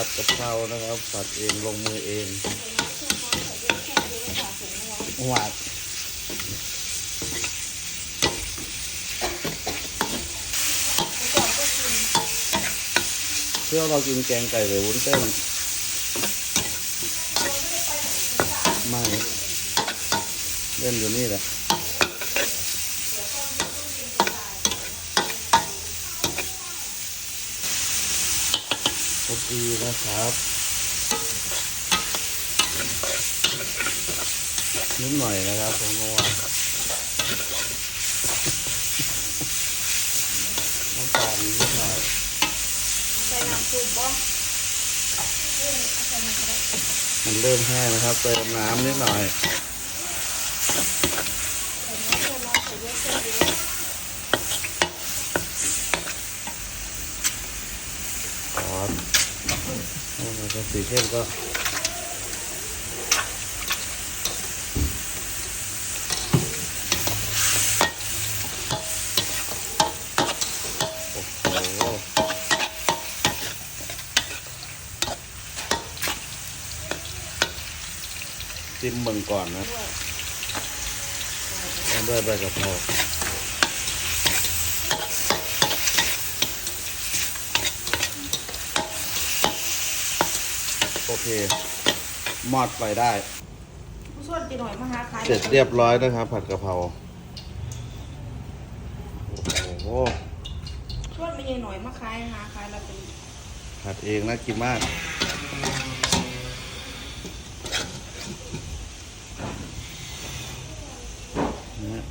ผัดกะเพรานะครับผัดเองลงมือเองหวานเพื่อเรากินแกงไก่หรือวุ้นเส้นไม่เล่นอยู่นี่แหละ อเคนะครับนิดหน่อยนะครับผมนัวน้ำตาลนิดหน่อยใส่น้ำซุปบ่มันเริ่มแห้งนะครับเติมน้ำนิดหน่อยใส่น้ำเส้นเราใส่เยอ สีเข้มก็โอ้โหจิ้มเบิ่งก่อนนะแล้วด้วยใบกะเพรา โอเค มอดไปได้ ผู้ช่วยจีหน่อยมาหาขายเสร็จเรียบร้อยนะครับ ผัดกะเพราโอ้โหช่วยไปยีหน่อยมาขายหาขายเราเป็นผัดเองนะกินมาก นะ